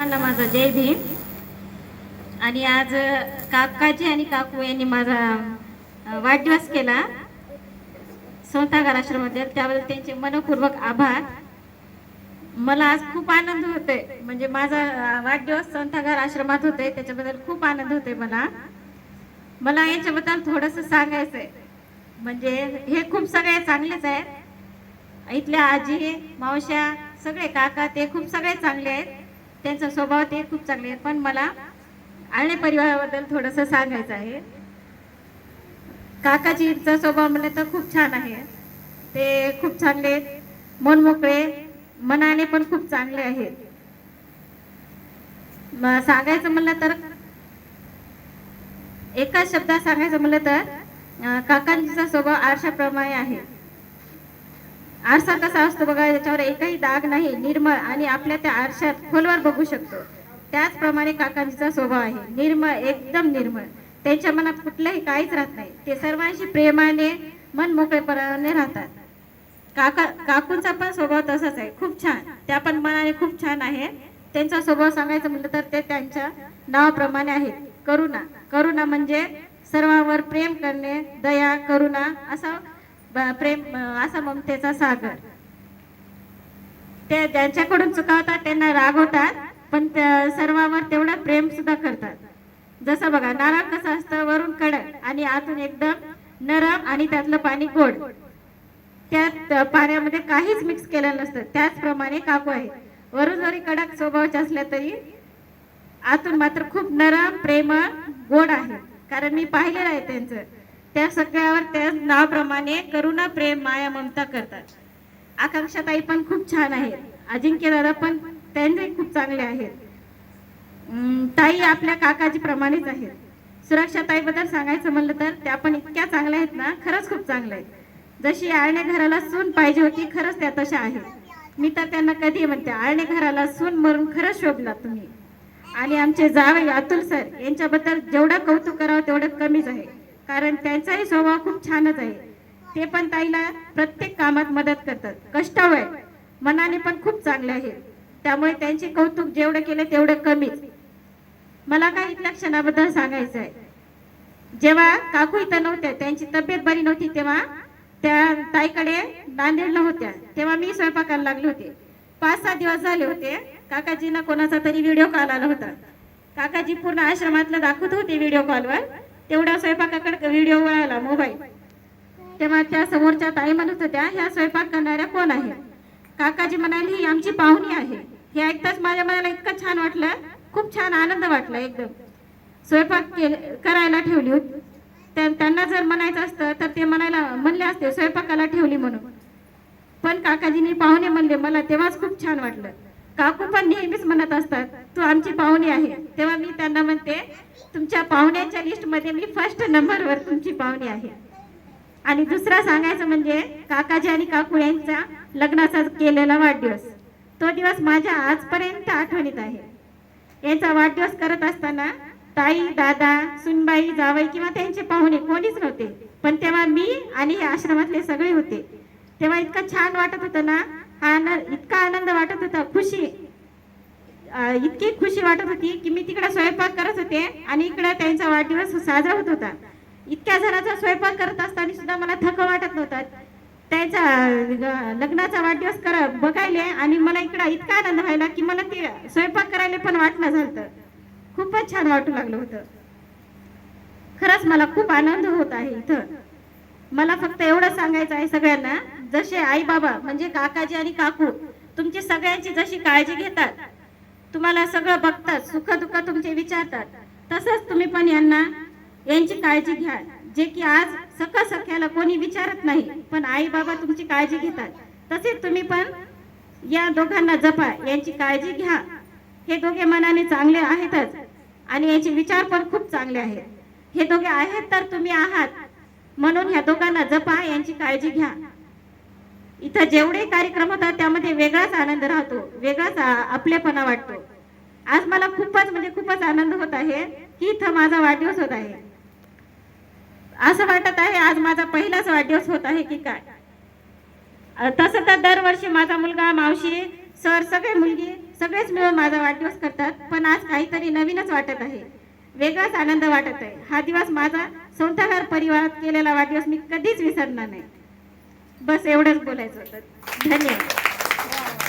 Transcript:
माझा जय भीम. आणि आज काकाजी आणि काकू यांनी माझा वाढदिवस केला. स्वतःगार आश्रमातील त्याबद्दल त्यांचे मनपूर्वक आभार. मला आज खूप आनंद होतोय. म्हणजे माझा वाढदिवस संस्थागार आश्रमात होते त्याच्याबद्दल खूप आनंद होतोय मला. मला याच्याबद्दल थोडंसं सांगायचं आहे म्हणजे हे खूप सगळे चांगलेच आहेत. इथल्या आजी मावश्या सगळे काका ते खूप सगळे चांगले आहेत. त्यांचा स्वभाव ते खूप चांगले आहेत. पण मला आळणे परिवाराबद्दल थोडंसं सांगायचं आहे. काकाजीचा स्वभाव म्हणलं तर खूप छान आहे. ते खूप चांगले आहेत. मनमोकळे मनाने पण खूप चांगले आहेत. सांगायचं म्हणलं तर एकाच शब्दात सांगायचं म्हणलं तर काकांचा स्वभाव आरशाप्रमाणे आहे. आरसा कसा असतो बघा याच्यावर एकही दाग नाही निर्मळ आणि आपल्या त्या आरशात खोलवर बघू शकतो. त्याचप्रमाणे काकांचा स्वभाव आहे निर्मळ एकदम निर्मळ. त्यांच्या मनात कुठलंही काहीच राहत नाही. ते सर्वांशी प्रेमाने मन मोकळेपणाने राहतात. काका काकूंचा पण स्वभाव तसाच आहे खूप छान. त्या पण मनाने खूप छान आहे. त्यांचा स्वभाव सांगायचं म्हटलं तर ते त्यांच्या नावाप्रमाणे आहेत. करुणा करुणा म्हणजे सर्वांवर प्रेम करणे दया करुणा असा प्रेम असा ममतेचा सागर. ते ज्यांच्याकडून चुकावतात त्यांना राग होतात पण त्या सर्वांवर तेवढं प्रेम सुद्धा करतात. जसं बघा नारळ कसं असतं? वरून कडक आणि आतून एकदम नरम आणि त्यातलं पाणी गोड. त्यात पाण्यामध्ये काहीच मिक्स केलेलं नसतं. त्याचप्रमाणे काकू आहे वरून जरी कडक स्वभावाचे असल्या तरी आतून मात्र खूप नरम प्रेम गोड आहे. कारण मी पाहिलेलं आहे त्यांचं. त्या सगळ्यावर त्या नावाप्रमाणे करुणा प्रेम माया ममता करतात. आकांक्षाताई पण खूप छान आहेत. अजिंक्य दादा पण त्यांचे खूप चांगले आहेत. ताई आपल्या काकाजी प्रमाणेच आहेत सुरक्षाताईबद्दल सांगायचं म्हणलं तर त्या पण इतक्या चांगल्या आहेत ना खरंच खूप चांगल्या आहेत. जशी आळणे घराला सून पाहिजे होती खरंच त्या तशा आहेत. मी तर त्यांना कधी म्हणते आळणे घराला सून मरून खरंच शोभला तुम्ही. आणि आमचे जावे अतुल सर यांच्याबद्दल जेवढं कौतुक करावं तेवढं कमीच आहे. कारण त्यांचाही स्वभाव खूप छानच आहे. ते पण ताईला प्रत्येक कामात मदत करतात. कष्टावय मनाने पण खूप चांगले आहेत त्यामुळे त्यांचे कौतुक जेवढं केलं तेवढं कमीच. मला काही इथल्या क्षणाबद्दल सांगायचं आहे जेव्हा काकू इथं नव्हत्या त्यांची तब्येत बरी नव्हती तेव्हा त्या ताईकडे नांदेडला होत्या. तेव्हा मी स्वयंपाकाला लागले होते. पाच सहा दिवस झाले होते. काकाजींना कोणाचा तरी व्हिडिओ कॉल आला होता. काकाजी पूर्ण आश्रमातलं दाखवत होते व्हिडिओ कॉलवर तेवढ्या स्वयंपाकाकडे व्हिडिओ वळाला मोबाईल. तेव्हा त्या समोरच्या ताई म्हणत होत्या ह्या स्वयंपाक करणाऱ्या कोण आहे? काकाजी म्हणाले ही आमची पाहुणी आहे. हे ऐकताच माझ्या मनाला इतकं छान वाटलं खूप छान आनंद वाटला एकदम. स्वयंपाक करायला ठेवली होती. त्या- त्यांना जर म्हणायचं असतं तर ते म्हणायला म्हणले असते स्वयंपाकाला ठेवली म्हणून. पण काकाजींनी पाहुणे म्हणले मला तेव्हाच खूप छान वाटलं. काकू पण नेहमीच म्हणत असतात तू आमची पाहुणी आहे. तेव्हा मी त्यांना म्हणते तुमच्या पाहुण्यांच्या लिस्टमध्ये मी फर्स्ट नंबरवर तुमची पाहुणी आहे. आणि दुसरा सांगायचं म्हणजे काकाजी आणि काकू यांचा लग्नाचा केलेला वाढदिवस. तो दिवस माझ्या आजपर्यंत आठवणीत आहे. यांचा वाढदिवस करत असताना ताई दादा सुनबाई जावई किंवा त्यांचे पाहुणे कोणीच नव्हते. पण तेव्हा मी आणि हे आश्रमातले सगळे होते. तेव्हा इतकं छान वाटत होतं ना हा आनंद इतका आनंद वाटत होता खुशी. इतकी खुशी वाटत होती की मी तिकडे स्वयंपाक करत होते आणि इकडे त्यांचा वाढदिवस साजरा होत होता. इतक्या जणांचा स्वयंपाक करत असताना सुद्धा मला थक वाटत नव्हता. त्यांचा लग्नाचा वाढदिवस कर बघायले आणि मला इकडं इतका आनंद व्हायला की मला ते स्वयंपाक करायला पण वाटणं झालं खूपच छान वाटू लागलं होतं. खरंच मला खूप आनंद होत आहे इथं. मला फक्त एवढं सांगायचं आहे सगळ्यांना जसे आई बाबा म्हणजे काकाजी आणि काकू तुमची सगळ्यांची जशी काळजी घेतात तुम्हाला सगळं बघतात सुख दुःख तुमचे विचारतात. तसंच तुम्ही पण यांना यांची काळजी घ्या. जे की आज सख सख्याला कोणी विचारत नाही पण आई बाबा तुमची काळजी घेतात. तसेच तुम्ही पण या दोघांना जपा यांची काळजी घ्या. हे दोघे मनाने चांगले आहेतच आणि याचे विचार पण खूप चांगले आहेत. हे दोघे आहेत तर तुम्ही आहात. म्हणून ह्या दोघांना जपा यांची काळजी घ्या. इथं जेवढे कार्यक्रम होतात त्यामध्ये वेगळाच आनंद राहतो वेगळाच आपलेपणा वाटतो. आज मला खूपच म्हणजे खूपच आनंद होत आहे की इथं माझा वाढदिवस होत आहे. असं वाटत आहे आज माझा पहिलाच वाढदिवस होत आहे की काय? तसं तर दरवर्षी माझा मुलगा मावशी सर सगळे मुलगी सगळेच मिळून माझा वाढदिवस करतात पण आज काहीतरी नवीनच वाटत आहे. वेगळाच आनंद वाटत आहे. हा दिवस माझा सौंतागार परिवारात केलेला वाढदिवस मी कधीच विसरणार नाही. बस एवढंच बोलायचं होतं. धन्यवाद.